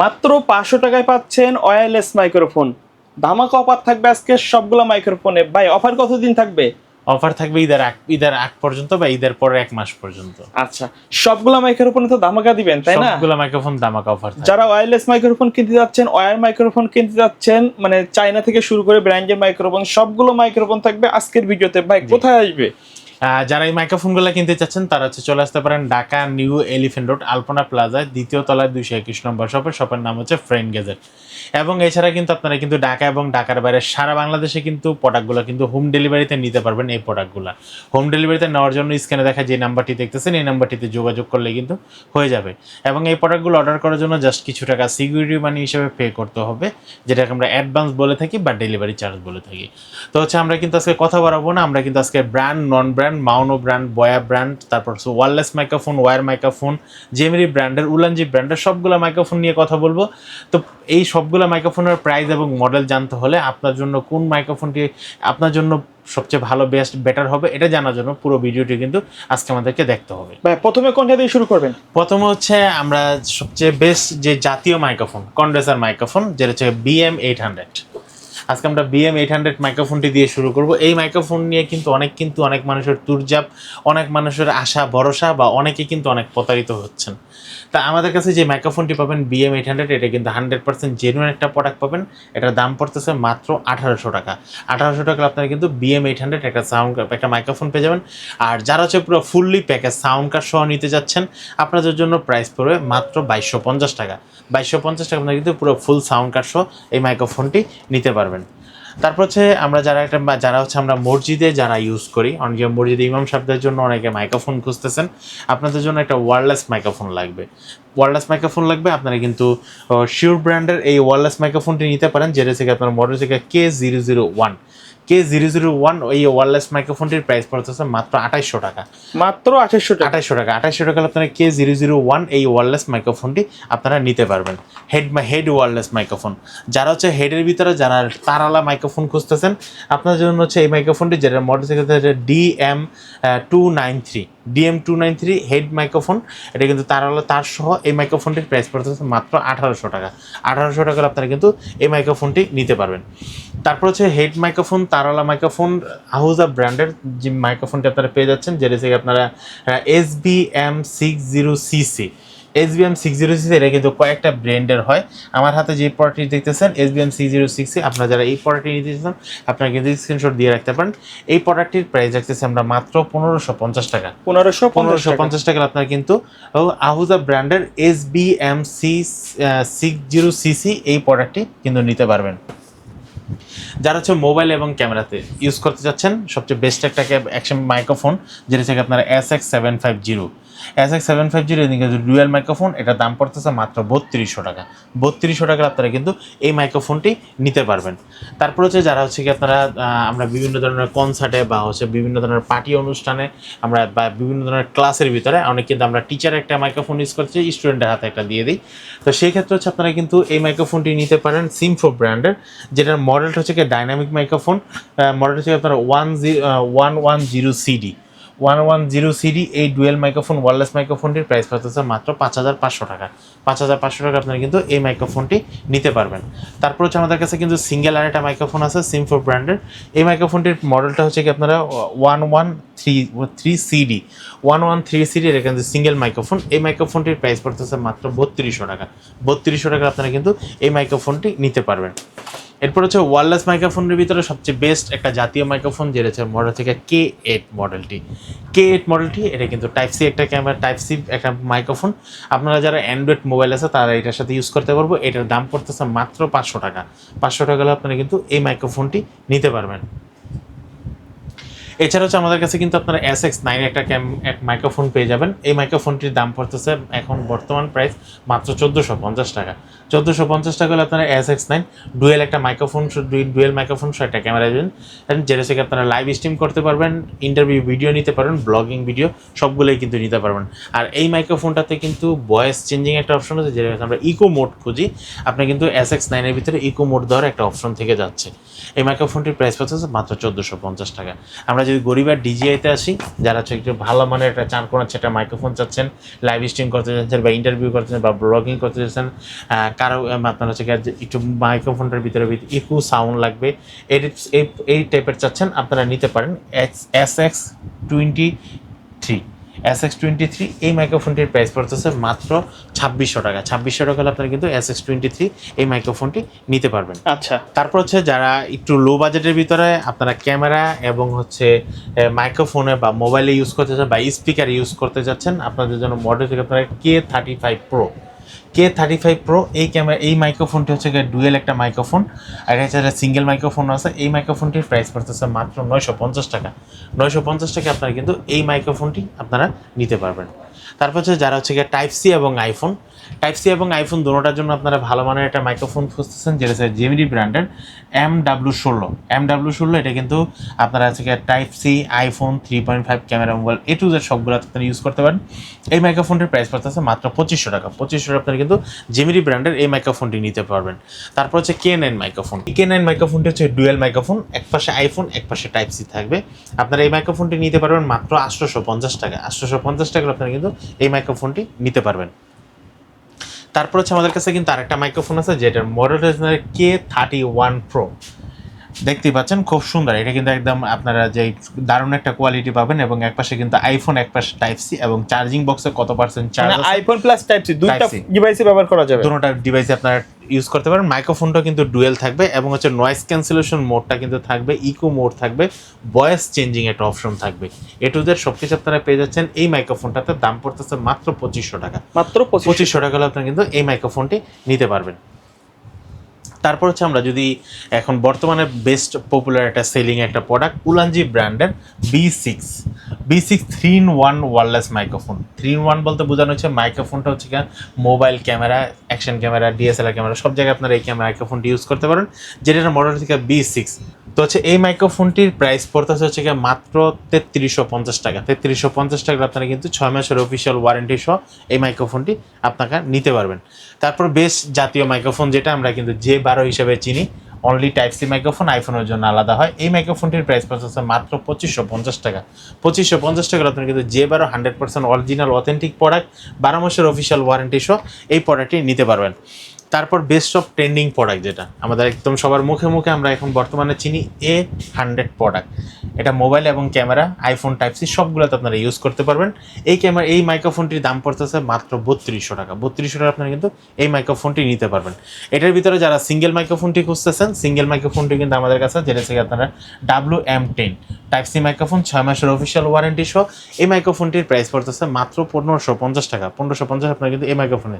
মাত্র পাঁচশো টাকায় পাচ্ছেন ওয়্যারলেস মাইক্রোফোন ধামাকা অফার থাকবে আজকে সবগুলো মাইক্রোফোনে ভাই অফার কতদিন থাকবে? অফার থাকবে ঈদের আগ ঈদের আগ পর্যন্ত বা ঈদের পরে এক মাস পর্যন্ত। আচ্ছা সবগুলো মাইক্রোফোনে তো ধামাকা দিবেন তাই না? সবগুলো মাইক্রোফোন দামাকা অফার যারা ওয়্যারলেস মাইক্রোফোন কিনতে যাচ্ছেন ওয়্যার মাইক্রোফোন কিনতে যাচ্ছেন মানে চায়না থেকে শুরু করে ব্র্যান্ডের মাইক্রোফোন সবগুলো মাইক্রোফোন থাকবে আজকের ভিডিওতে। ভাই কোথায় আসবে? যারা এই মাইক্রোফোনগুলো কিনতে চাচ্ছেন, তারা হচ্ছে চলে আসতে পারেন Dhaka new elephant road, Alpana প্লাজায় দ্বিতীয় তলায় দুইশো একুশ নম্বর শপের শপের নাম হচ্ছে ফ্রেন্ড গেজেট এবং এছাড়া কিন্তু আপনারা কিন্তু ঢাকা এবং ঢাকার বাইরে সারা বাংলাদেশে কিন্তু প্রোডাক্টগুলো কিন্তু হোম ডেলিভারিতে নিতে পারবেন এই প্রোডাক্টগুলো। হোম ডেলিভারিতে নেওয়ার জন্য স্ক্যানে দেখা যে নাম্বারটি দেখতেছেন, এই নাম্বারটিতে যোগাযোগ করলে কিন্তু হয়ে যাবে। এবং এই প্রোডাক্টগুলো অর্ডার করার জন্য জাস্ট কিছু টাকা সিকিউরিটি মানি হিসেবে পে করতে হবে, যেটাকে আমরা অ্যাডভান্স বলে থাকি বা ডেলিভারি চার্জ বলে থাকি। তো হচ্ছে আমরা কিন্তু আজকে কথা বাড়াবো না, আমরা কিন্তু আজকে brand non brand Maono brand Boya brand তারপর হচ্ছে wireless microphone wire microphone Jmary ব্র্যান্ডের উলানজি ব্র্যান্ডের সবগুলো মাইক্রোফোন নিয়ে কথা বলব। তো এই সবগুলো মাইক্রোফোনের প্রাইস এবং মডেল জানতে হলে আপনার জন্য কোন মাইক্রোফোনটি আপনার জন্য সবচেয়ে ভালো বেস্ট বেটার হবে এটা জানার জন্য পুরো ভিডিওটি কিন্তু আজকে আমাদেরকে দেখতে হবে। প্রথমে কোনটা দিয়ে শুরু করবেন? প্রথমে হচ্ছে আমরা সবচেয়ে বেস্ট যে জাতীয় মাইক্রোফোন কন্ডেন্সার মাইক্রোফোন যেটা হচ্ছে বিএম এইট হান্ড্রেড আজকে আমরা বিএম এইট হান্ড্রেড মাইক্রোফোনটি দিয়ে শুরু করব। এই মাইক্রোফোন নিয়ে কিন্তু অনেক কিন্তু অনেক মানুষের তুরজাপ অনেক মানুষের আশা, ভরসা বা অনেকে কিন্তু অনেক প্রতারিত হচ্ছেন। তা আমাদের কাছে যে মাইক্রোফোনটি পাবেন বিএম এইট হান্ড্রেড এটা কিন্তু হান্ড্রেড পার্সেন্ট জেনুইন একটা প্রোডাক্ট পাবেন। এটার দাম পড়তেছে মাত্র আঠারোশো টাকা। আঠারোশো টাকা আপনারা কিন্তু বিএম এইট হান্ড্রেড একটা সাউন্ড একটা মাইক্রোফোন পেয়ে যাবেন। আর যারা হচ্ছে পুরো ফুললি প্যাকেজ সাউন্ড কার্ড সহ নিতে যাচ্ছেন, আপনাদের জন্য প্রাইস পড়বে মাত্র বাইশশো পঞ্চাশ টাকা। বাইশশো পঞ্চাশ টাকা আপনারা কিন্তু পুরো ফুল সাউন্ড কার্ড সহ এই মাইক্রোফোনটি নিতে পারবেন। তারপর হচ্ছে আমরা যারা একটা যারা হচ্ছে আমরা মসজিদে যারা ইউজ করি, অনেকে মসজিদে ইমাম সাহেবদের জন্য অনেকে মাইক্রোফোন খুঁজতেছেন। আপনাদের জন্য একটা ওয়ারলেস মাইক্রোফোন লাগবে। ওয়ারলেস মাইক্রোফোন লাগবে, আপনারা কিন্তু শিওর ব্র্যান্ডের এই ওয়ারলেস মাইক্রোফোনটি নিতে পারেন, যেটা থেকে আপনার মডেল থেকে K zero zero one K zero zero one এই ওয়ারলেস মাইক্রোফোনটির প্রাইস পড়তেছে মাত্র আঠাইশশো টাকা। মাত্র আঠাশশো টাকা। আঠাইশশো টাকা। আঠাইশশো টাকা আপনারা কে জিরো জিরো ওয়ান এই ওয়ারলেস মাইক্রোফোনটি আপনারা নিতে পারবেন। হেড হেড ওয়ারলেস মাইক্রোফোন যারা হচ্ছে হেডের ভিতরে যারা তারালা মাইক্রোফোন খুঁজতেছেন আপনার জন্য হচ্ছে এই মাইক্রোফোনটি যেটা মডেল থেকে D M two nine three DM two nine three head microphone এটা কিন্তু তারালা তার সহ এই মাইক্রোফোনটির প্রাইস পড়তেছে মাত্র আঠারোশো টাকা। আঠারোশো টাকার আপনারা কিন্তু এই মাইক্রোফোনটি নিতে পারবেন। তারপর হচ্ছে হেড মাইক্রোফোন তারালা মাইক্রোফোন আহুজা ব্র্যান্ডের যে মাইক্রোফোনটি আপনারা পেয়ে যাচ্ছেন যেটা থেকে আপনারা S B M six zero CC S B M six zero six এটা কিন্তু কয়েকটা ব্র্যান্ডের হয়। আমার হাতে যে প্রোডাক্টটি দেখতেছেন S B M six zero six আপনারা যারা এই প্রোডাক্টটি নিতে চান আপনারা কিন্তু স্ক্রিনশট দিয়ে রাখতে পারেন। এই প্রোডাক্টটির প্রাইস রাখতেছি আমরা মাত্র পনেরোশো পঞ্চাশ টাকা। পনেরোশো পনেরোশো পঞ্চাশ টাকা আপনারা কিন্তু আহুজা ব্র্যান্ডের S B M C six zero CC এই প্রোডাক্টটি কিন্তু নিতে পারবেন। যারা হচ্ছে মোবাইল এবং ক্যামেরাতে ইউজ করতে চাচ্ছেন, সবচেয়ে বেস্ট একটা অ্যাকশন মাইক্রোফোন যেটা থেকে আপনার S X seven five zero S X seven five zero dual microphone এটার দাম পড়তেছে মাত্র বত্রিশশো টাকা। বত্রিশশো টাকা আপনারা কিন্তু এই মাইক্রোফোনটি নিতে পারবেন। তারপর হচ্ছে যারা হচ্ছে কি আপনারা আমরা বিভিন্ন ধরনের কনসার্টে বা হচ্ছে বিভিন্ন ধরনের পার্টি অনুষ্ঠানে, আমরা বা বিভিন্ন ধরনের ক্লাসের ভিতরে, অনেক কিন্তু আমরা টিচার একটা মাইক্রোফোন ইউজ করছি স্টুডেন্টের হাতে একটা দিয়ে দিই। তো সেই ক্ষেত্রে হচ্ছে আপনারা কিন্তু এই মাইক্রোফোনটি নিতে পারেন সিমফো ব্র্যান্ডের যেটার মডেলটা হচ্ছে কি ডাইনামিক মাইক্রোফোন মডেলটা হচ্ছে আপনারা one G one one zero CD one one zero CD এই ডুয়েল মাইক্রোফোন, ওয়ারলেস মাইক্রোফোনটির প্রাইস পড়তেছে মাত্র পাঁচ হাজার পাঁচশো টাকা। পাঁচ হাজার পাঁচশো টাকা আপনারা কিন্তু এই মাইক্রোফোনটি নিতে পারবেন। তারপর হচ্ছে আমাদের কাছে কিন্তু সিঙ্গেল আর একটা মাইক্রোফোন আছে সিমফোর ব্র্যান্ডের এই মাইক্রোফোনটির মডেলটা হচ্ছে কি আপনারা one one three three CD, one one three CD এটা কিন্তু সিঙ্গেল মাইক্রোফোন। এই মাইক্রোফোনটির প্রাইস পড়তেছে মাত্র বত্রিশশো টাকা। বত্রিশশো টাকা আপনারা কিন্তু এই মাইক্রোফোনটি নিতে পারবেন। এরপর হচ্ছে ওয়ারলেস মাইক্রোফোনের ভিতরে সবচেয়ে বেস্ট একটা জাতীয় মাইক্রোফোন যেটা হচ্ছে মডেল থেকে কে এইট মডেলটি কে এইট মডেলটি এটা কিন্তু টাইপ সি একটা ক্যামেরা টাইপ সি একটা মাইক্রোফোন আপনারা যারা অ্যান্ড্রয়েড মোবাইল আছে, তারা এটার সাথে ইউজ করতে পারব। এটার দাম পড়তেছে মাত্র পাঁচশো টাকা। পাঁচশো টাকা হলে আপনারা কিন্তু এই মাইক্রোফোনটি নিতে পারবেন। এছাড়া হচ্ছে আমাদের কাছে কিন্তু আপনারা এস এক্স নাইন একটা ক্যাম এক মাইক্রোফোন পেয়ে যাবেন। এই মাইক্রোফোনটির দাম পড়তেছে এখন বর্তমান প্রাইস মাত্র চোদ্দোশো পঞ্চাশ টাকা। চোদ্দোশো পঞ্চাশ টাকা হলে আপনারা এস এক্স নাইন ডুয়েল একটা মাইক্রোফোন ডুয়েল মাইক্রোফোন সহ একটা ক্যামেরা দেবেন। যেটা থেকে আপনারা লাইভ স্ট্রিম করতে পারবেন ইন্টারভিউ ভিডিও নিতে পারবেন ব্লগিং ভিডিও সবগুলোই কিন্তু নিতে পারবেন। আর এই মাইক্রোফোনটাতে কিন্তু ভয়েস চেঞ্জিং একটা অপশন আছে, যেটা আমরা ইকো মোড খুঁজি। আপনি কিন্তু এস এক্স নাইনের ভিতরে ইকো মোড দেওয়ার একটা অপশন থেকে যাচ্ছে। এই মাইক্রোফোনটির প্রাইস পড়তেছে মাত্র চোদ্দোশো পঞ্চাশ টাকা। আমরা যদি গরিবার ডিজিআইতে আসি, যারা হচ্ছে একটু ভালো মানের একটা চান কোন একটা মাইক্রোফোন চাচ্ছেন লাইভ স্ট্রিম করতে চাচ্ছেন, বা ইন্টারভিউ করতে চাচ্ছেন, বা ব্লগিং করতে চাচ্ছেন কারও আপনার হচ্ছে একটু মাইক্রোফোনটার ভিতরে ইকু সাউন্ড লাগবে। এই এই- এই টাইপের চাচ্ছেন আপনারা নিতে পারেন। X S X twenty three S X twenty three এই মাইক্রোফোনটির প্রাইস পড়তেছে মাত্র ছাব্বিশশো টাকা। ছাব্বিশশো টাকা হলে আপনারা কিন্তু এস এক্স টোয়েন্টি থ্রি এই মাইক্রোফোনটি নিতে পারবেন। আচ্ছা। তারপর হচ্ছে যারা একটু লো বাজেটের ভিতরে আপনারা ক্যামেরা এবং হচ্ছে মাইক্রোফোনে বা মোবাইলে ইউজ করতে চান বা স্পিকার ইউজ করতে যাচ্ছেন আপনাদের জন্য মডেল থেকে আপনারা K thirty five pro K thirty five pro এই ক্যামেরা এই মাইক্রোফোনটি হচ্ছে গিয়ে ডুয়েল একটা মাইক্রোফোন আর হচ্ছে সিঙ্গেল মাইক্রোফোন আছে। এই মাইক্রোফোনটির প্রাইস পড়তেছে মাত্র নয়শো পঞ্চাশ টাকা। নয়শো পঞ্চাশ টাকা আপনারা কিন্তু এই মাইক্রোফোনটি আপনারা নিতে পারবেন। তারপর হচ্ছে যারা হচ্ছে গিয়ে টাইপ সি এবং আইফোন টাইপ সি এবং আইফোন দুটোটার জন্য আপনারা ভালো মানের একটা মাইক্রোফোন খুঁজতেছেন, যেটা হচ্ছে জেমিডি ব্র্যান্ডের এম ডাব্লু ষোলো। এম ডাব্লু ষোলো এটা কিন্তু আপনারা হচ্ছে type C iPhone three point five camera mobile A to Z সবগুলো আপনারা ইউজ করতে পারেন। এই মাইক্রোফোনটির প্রাইস পড়তেছে মাত্র পঁচিশশো টাকা। পঁচিশশো টাকা আপনারা কিন্তু জেমিডি ব্র্যান্ডের এই মাইক্রোফোনটি নিতে পারবেন। তারপর হচ্ছে K nine microphone K nine মাইক্রোফোনটি হচ্ছে ডুয়েল মাইক্রোফোন এক পাশে আইফোন এক পাশে টাইপ সি থাকবে। আপনারা এই মাইক্রোফোনটি নিতে পারবেন মাত্র আটশোশো পঞ্চাশ টাকা আটশোশো পঞ্চাশ টাকা আপনারা কিন্তু এই মাইক্রোফোনটি নিতে পারবেন। তারপর হচ্ছে আমাদের কাছে কিন্তু আরেকটা মাইক্রোফোন আছে, যেটার মডেল হচ্ছে কে থার্টি ওয়ান প্রো দেখতেই পাচ্ছেন খুব সুন্দর। এটা কিন্তু একদম আপনারা যে দারুণ একটা কোয়ালিটি পাবেন এবং একপাশে কিন্তু আইফোন একপাশে টাইপ সি এবং চার্জিং বক্সে কত percent charge iPhone plus type C দুইটা। ডিভাইসে ব্যবহার করা যাবে। দুটোটা ডিভাইসে আপনারা ইউজ করতে পারেন। মাইক্রোফোনটা কিন্তু ডুয়েল থাকবে এবং হচ্ছে নয়েজ ক্যান্সেলেশন মোডটা কিন্তু থাকবে ইকো মোড থাকবে ভয়েস চেঞ্জিং একটা অপশন থাকবে। এ টু জেড সব কিছু আপনারা পেয়ে যাচ্ছেন এই মাইক্রোফোনটাতে দাম পড়তেছে মাত্র পঁচিশশো টাকা। মাত্র পঁচিশশো। টাকা হলে আপনারা কিন্তু এই মাইক্রোফোনটি নিতে পারবেন। তারপর হচ্ছে আমরা যদি এখন বর্তমানে বেস্ট পপুলার একটা সেলিং একটা প্রোডাক্ট উলানজি ব্র্যান্ডের B six B six three in one wireless microphone three in one বলতে বোঝানো হচ্ছে মাইক্রোফোনটা হচ্ছে mobile camera action camera DSLR camera সব জায়গায় আপনারা এই ক্যামেরা মাইক্রোফোনটি ইউজ করতে পারেন। যেটা মডেল থেকে বি সিক্স তো হচ্ছে এই মাইক্রোফোনটির প্রাইস পড়তেছে হচ্ছে গিয়ে মাত্র তেত্রিশশো পঞ্চাশ টাকা। তেত্রিশশো পঞ্চাশ টাকা আপনারা কিন্তু ছয় মাসের অফিসিয়াল ওয়ারেন্টি সহ এই মাইক্রোফোনটি আপনারা নিতে পারবেন। তারপর বেশ জাতীয় মাইক্রোফোন যেটা আমরা কিন্তু যে বারো হিসেবে চিনি অনলি টাইপ সি মাইক্রোফোন আইফোনের জন্য আলাদা হয়। এই মাইক্রোফোনটির প্রাইস পড়তেছে মাত্র পঁচিশশো পঞ্চাশ টাকা। পঁচিশশো পঞ্চাশ টাকা আপনার কিন্তু যে বারো hundred percent original authentic product বারো মাসের অফিসিয়াল ওয়ারেন্টি সহ এই প্রোডাক্টটি নিতে পারবেন। তারপর বেস্ট অফ ট্রেন্ডিং প্রোডাক্ট যেটা। আমাদের একদম সবার মুখে মুখে আমরা এখন বর্তমানে চিনি এ হান্ড্রেড প্রোডাক্ট এটা মোবাইল এবং ক্যামেরা আইফোন টাইপ সি সবগুলোতে আপনারা ইউজ করতে পারবেন। এই ক্যামেরা, এই মাইক্রোফোনটির দাম পড়তেছে মাত্র বত্রিশশো টাকা। বত্রিশশো টাকা আপনারা কিন্তু এই মাইক্রোফোনটি নিতে পারবেন। এটার ভিতরে যারা সিঙ্গেল মাইক্রোফোনটি খুঁজতেছেন সিঙ্গেল মাইক্রোফোনটি কিন্তু আমাদের কাছে, যেটা থেকে আপনারা W M ten type C microphone ছয় মাসের অফিসিয়াল ওয়ারেন্টি সহ এই মাইক্রোফোনটির প্রাইস পড়তেছে মাত্র পনেরোশো পঞ্চাশ টাকা। পনেরোশো পঞ্চাশ আপনারা কিন্তু এই মাইক্রোফোনে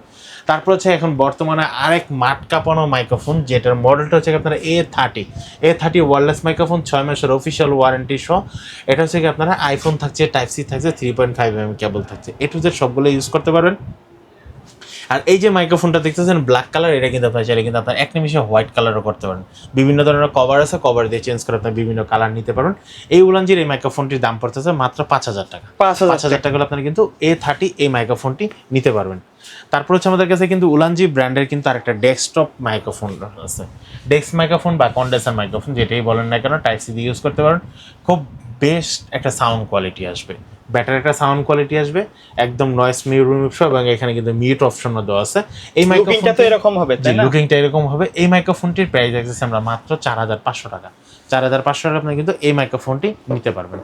তারপর হচ্ছে এখন বর্তমানে আরেক মাঠ কাঁপানো মাইক্রোফোন যেটার মডেলটা হচ্ছে আপনারা A thirty A thirty wireless microphone ছয় মাসের অফিসিয়াল ওয়ারেন্টি সহ এটা হচ্ছে কি আপনারা আইফোন থাকছে টাইপ সি থাকছে three point five M cable থাকছে। এ টু জেড সবগুলো ইউজ করতে পারবেন। আর এই যে মাইক্রোফোনটা দেখতেছেন ব্ল্যাক কালার এটা কিন্তু আপনার চাইলে কিন্তু আপনার এক নিমিষে হোয়াইট কালারও করতে পারেন। বিভিন্ন ধরনের কভার আছে কভার দিয়ে চেঞ্জ করে আপনার বিভিন্ন কালার নিতে পারেন এই উলানজির এই মাইক্রোফোনটির দাম পড়তেছে মাত্র পাঁচ হাজার টাকা। পাঁচ হাজার টাকা। হলে আপনারা কিন্তু এ থার্টি এই মাইক্রোফোনটি নিতে পারবেন। তারপর হচ্ছে আমাদের কাছে কিন্তু উলানজি ব্র্যান্ডের কিন্তু আরেকটা ডেস্কটপ মাইক্রোফোন আছে। ডেস্ক মাইক্রোফোন বা কন্ডেন্সার মাইক্রোফোন যেটাই বলেন না কেন টাইপ সি দিয়ে ইউজ করতে পারেন খুব বেস্ট একটা সাউন্ড কোয়ালিটি আসবে। ব্যাটার একটা সাউন্ড কোয়ালিটি আসবে। একদম নয়েস মিউট এবং এখানে কিন্তু মিউট অপশনও দেওয়া আছে। এই লুকিংটা তো এরকম হবে তাই না? লুকিংটা এরকম হবে। এই মাইক্রোফোনটির প্রাইস রাখতেছি আমরা মাত্র চার হাজার পাঁচশো টাকা। চার হাজার পাঁচশো টাকা আপনি কিন্তু এই মাইক্রোফোনটি নিতে পারবেন।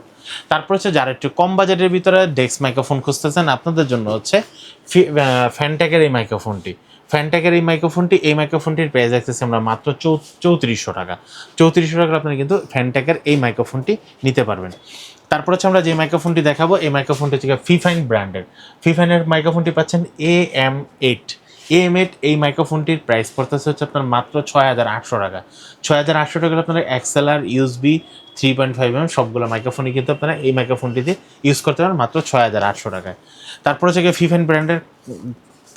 তারপর হচ্ছে যারা একটু কম বাজেটের ভিতরে ডেস্ক মাইক্রোফোন খুঁজতেছেন, আপনাদের জন্য হচ্ছে ফ্যানট্যাকের এই মাইক্রোফোনটি ফ্যানট্যাকের এই মাইক্রোফোনটি এই মাইক্রোফোনটির প্রাইস রাখতেছি আমরা মাত্র চৌত্রিশশো টাকা। চৌত্রিশশো টাকা আপনারা কিন্তু ফ্যানট্যাকের এই মাইক্রোফোনটি নিতে পারবেন। তারপর হচ্ছে আমরা যে মাইক্রোফোনটি দেখাবো, এই মাইক্রোফোনটি হচ্ছে ফিফাইন ব্র্যান্ডের ফিফাইনের মাইক্রোফোনটি পাচ্ছেন A M eight M eight এই মাইক্রোফোনটির প্রাইস পড়তেছে হচ্ছে আপনার মাত্র ছয় হাজার আটশো টাকা। ছয় হাজার আটশো টাকা আপনারা XLR USB three point five M সবগুলো মাইক্রোফোনই কিন্তু আপনারা এই মাইক্রোফোনটিতে ইউজ করতে পারেন মাত্র ছয় হাজার আটশো টাকায়। তারপর হচ্ছে গিয়ে ফিফেন ব্র্যান্ডের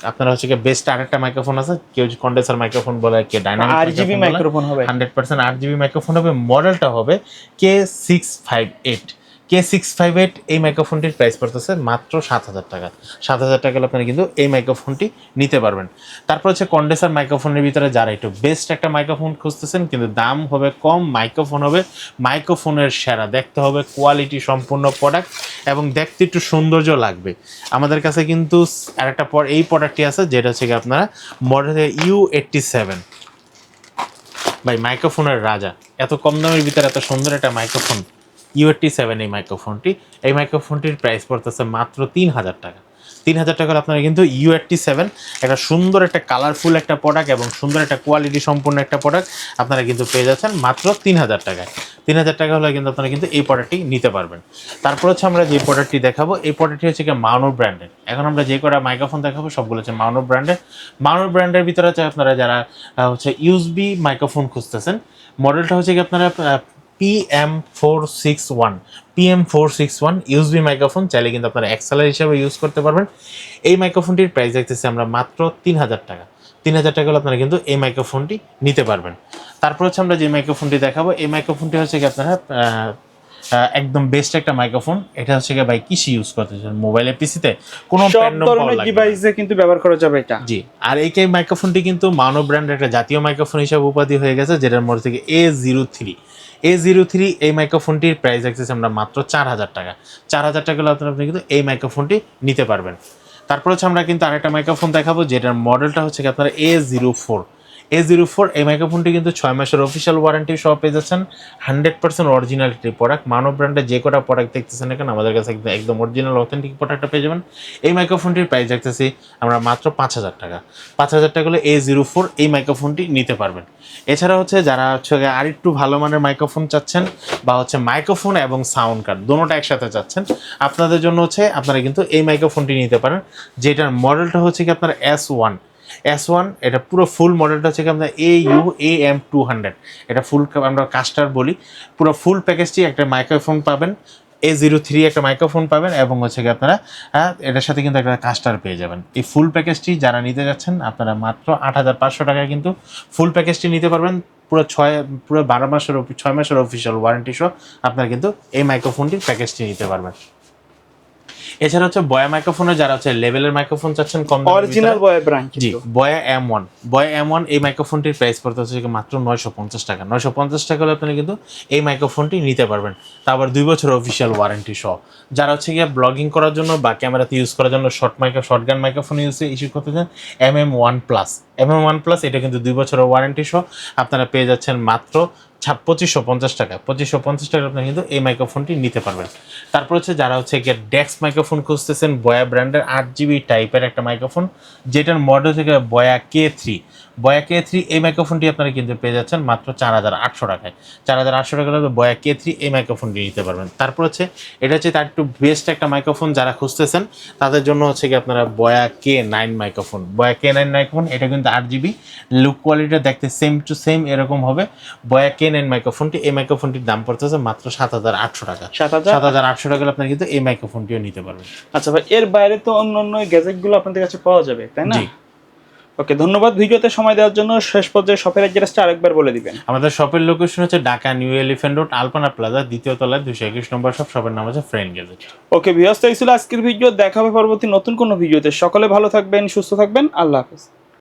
আপনারা হচ্ছে বেস্ট আরেকটা মাইক্রোফোন আছে কেউ কন্ডেন্সার মাইক্রোফোন বলে কে ডাইনামিক আর জিবি মাইক্রোফোন হবে। হান্ড্রেড পার্সেন্ট আট জিবি মাইক্রোফোন হবে মডেলটা হবে K six five eight K six five eight এই মাইক্রোফোনটির প্রাইস পড়তেছে মাত্র সাত হাজার টাকা। সাত হাজার টাকা আপনারা কিন্তু এই মাইক্রোফোনটি নিতে পারবেন। তারপর হচ্ছে কন্ডেসার মাইক্রোফোনের ভিতরে যারা একটু বেস্ট একটা মাইক্রোফোন খুঁজতেছেন, কিন্তু দাম হবে কম মাইক্রোফোন হবে মাইক্রোফোনের সেরা। দেখতে হবে কোয়ালিটি সম্পূর্ণ প্রোডাক্ট এবং দেখতে একটু সৌন্দর্য লাগবে। আমাদের কাছে কিন্তু আরেকটা এই প্রোডাক্টটি আছে, যেটা হচ্ছে আপনারা মডেল ইউ এইটটি সেভেন ভাই মাইক্রোফোনের রাজা। এত কম দামের ভিতরে এত সুন্দর একটা মাইক্রোফোন ইউএটি সেভেন এই মাইক্রোফোনটি। এই মাইক্রোফোনটির প্রাইস পড়তেছে মাত্র তিন হাজার টাকা। তিন হাজার টাকা হলে আপনারা কিন্তু ইউএটি সেভেন, একটা সুন্দর একটা কালারফুল একটা প্রোডাক্ট এবং সুন্দর একটা কোয়ালিটি সম্পূর্ণ একটা প্রোডাক্ট আপনারা কিন্তু পেয়ে যাচ্ছেন মাত্র তিন হাজার টাকায়। তিন হাজার টাকা হলে কিন্তু আপনারা কিন্তু এই প্রোডাক্টটি নিতে পারবেন। তারপর হচ্ছে আমরা যে প্রোডাক্টটি দেখাবো, এই প্রোডাক্টটি হচ্ছে কি মাউনো ব্র্যান্ডের এখন আমরা যে কটা মাইক্রোফোন দেখাবো, সবগুলো হচ্ছে মাউনো ব্র্যান্ডের মাউনো ব্র্যান্ডের ভিতরে হচ্ছে আপনারা যারা হচ্ছে ইউএসবি মাইক্রোফোন খুঁজতেছেন মডেলটা হচ্ছে কি আপনারা P M four six one P M four six one USB microphone চাইলে কিন্তু আপনারা এক্সেলার হিসাবে ইউজ করতে পারবেন। এই মাইক্রোফোনটির প্রাইস দেখতেছি আমরা মাত্র তিন হাজার টাকা। তিন হাজার টাকা হলে আপনারা কিন্তু এই মাইক্রোফোনটি নিতে পারবেন। তারপর হচ্ছে আমরা যে মাইক্রোফোনটি দেখাবো এই মাইক্রোফোনটি হচ্ছে কি আপনারা একদম বেস্ট একটা মাইক্রোফোন এটা হচ্ছে কি ভাই কিসে ইউজ করতে চান মোবাইলে পিসিতে কোনো সব ধরনের ডিভাইসে কিন্তু ব্যবহার করা যাবে এটা। জি আর এই কে মাইক্রোফোনটি কিন্তু মানব ব্র্যান্ডের একটা জাতীয় মাইক্রোফোন হিসাবে উপাধি হয়ে গেছে যেটার মধ্যে থেকে A zero three A zero three এই মাইক্রোফোনটির প্রাইস রাখতেছি আমরা মাত্র চার হাজার টাকা। চার হাজার টাকা হলে আপনি কিন্তু এই মাইক্রোফোনটি নিতে পারবেন। তারপর হচ্ছে আমরা কিন্তু আরেকটা মাইক্রোফোন দেখাবো, যেটার মডেলটা হচ্ছে আপনার A zero four A zero four এই মাইক্রোফোনটি কিন্তু ছয় মাসের অফিসিয়াল ওয়ারেন্টি সহ পেয়ে যাচ্ছেন। Hundred percent originality product Maono ব্র্যান্ডের যে কটা প্রোডাক্ট দেখতেছেন এখানে আমাদের কাছে একদম একদম অরিজিনাল অথেন্টিক প্রোডাক্টটা পেয়ে যাবেন। এই মাইক্রোফোনটির প্রাইস দেখতেছি আমরা মাত্র পাঁচ হাজার টাকা। পাঁচ হাজার টাকা হলে এ জিরো ফোর এই মাইক্রোফোনটি নিতে পারবেন। এছাড়া হচ্ছে যারা হচ্ছে গিয়ে আরেকটু ভালো মানের মাইক্রোফোন চাচ্ছেন বা হচ্ছে মাইক্রোফোন এবং সাউন্ড কার্ড দুটোটা একসাথে চাচ্ছেন, আপনাদের জন্য হচ্ছে আপনারা কিন্তু এই মাইক্রোফোনটি নিতে পারেন, যেটার মডেলটা হচ্ছে কি আপনার এস ওয়ান এস ওয়ান এটা পুরো ফুল মডেলটা হচ্ছে কি আপনার A U A M two hundred এটা ফুল আমরা কাস্টার বলি। পুরো ফুল প্যাকেজটি একটা মাইক্রোফোন পাবেন। এ জিরো থ্রি একটা মাইক্রোফোন পাবেন এবং হচ্ছে কি আপনারা হ্যাঁ, এটার সাথে কিন্তু একটা কাস্টার পেয়ে যাবেন। এই ফুল প্যাকেজটি যারা নিতে যাচ্ছেন আপনারা মাত্র আট হাজার পাঁচশো টাকায় কিন্তু ফুল প্যাকেজটি নিতে পারবেন। পুরো ছয় পুরো বারো মাসের ছয় মাসের অফিসিয়াল ওয়ারেন্টি সহ আপনারা কিন্তু এই মাইক্রোফোনটির প্যাকেজটি নিতে পারবেন। এছাড়া হচ্ছে বয়া মাইক্রোফোনে যারা হচ্ছে লেভেলের মাইক্রোফোন চাচ্ছেন কম অরিজিনাল বয় ব্র্যান্ড জি Boya M one Boya M one এই মাইক্রোফোনটির প্রাইস পড়তে হচ্ছে মাত্র নয়শো পঞ্চাশ টাকা। নয়শো পঞ্চাশ টাকা হলে আপনি কিন্তু এই মাইক্রোফোনটি নিতে পারবেন। তা আবার দুই বছর অফিসিয়াল ওয়ারেন্টি সহ। যারা হচ্ছে গিয়ে ব্লগিং করার জন্য বা ক্যামেরাতে ইউজ করার জন্য short micro short gun microphone use issue করতে চান M M one plus M M one plus এটা কিন্তু দুই বছরের ওয়ারেন্টি সহ আপনারা পেয়ে যাচ্ছেন মাত্র ছাপ পঁচিশশো পঞ্চাশ টাকা। পঁচিশশো পঞ্চাশ টাকা আপনি কিন্তু এই মাইক্রোফোনটি নিতে পারবেন। তারপর হচ্ছে যারা হচ্ছে গিয়ে ডেক্স মাইক্রোফোন খুঁজতেছেন বয়া ব্র্যান্ডের আট জিবি টাইপের একটা মাইক্রোফোন যেটার মডেল থেকে বয়া কে থ্রি বয়া কে থ্রি এই মাইক্রোফোনটি আপনারা কিন্তু পেয়ে যাচ্ছেন মাত্র চার হাজার আটশো টাকায়। চার হাজার আটশো টাকা হলে বয়া কে থ্রি এই মাইক্রোফোনটি নিতে পারবেন। তারপর হচ্ছে এটা হচ্ছে তার একটু বেস্ট একটা মাইক্রোফোন যারা খুঁজতেছেন তাদের জন্য হচ্ছে কি আপনারা বয়া কে নাইন মাইক্রোফোন বয়া কে নাইন মাইক্রোফোন এটা কিন্তু আট জিবি লুক কোয়ালিটিটা দেখতে সেম টু সেম এরকম হবে। বয়া কে নাইন মাইক্রোফোনটি এই মাইক্রোফোনটির দাম পড়তেছে মাত্র সাত হাজার আটশো টাকা। সাত হাজার সাত হাজার আটশো টাকা আপনারা কিন্তু এই মাইক্রোফোনটিও নিতে পারবেন। আচ্ছা ভাই এর বাইরে তো অন্য অন্য গ্যাজেটগুলো আপনাদের কাছে পাওয়া যাবে তাই না। ওকে ধন্যবাদ ভিডিওতে সময় দেওয়ার জন্য। শেষ পর্যায়ে শপের অ্যাড্রেসটা আরেকবার বলে দিবেন। আমাদের শপের লোকেশন হচ্ছে Dhaka new Elephant road Alpana plaza দ্বিতীয় তলায় দুশো একুশ নম্বর শপ শপের নাম হচ্ছে ফ্রেন্ড গ্যাজেট ওকে ভিউয়ার্স এই ছিল আজকের ভিডিও। দেখা হবে পরবর্তী নতুন কোনো ভিডিওতে। সকলে ভালো থাকবেন সুস্থ থাকবেন। আল্লাহ হাফেজ।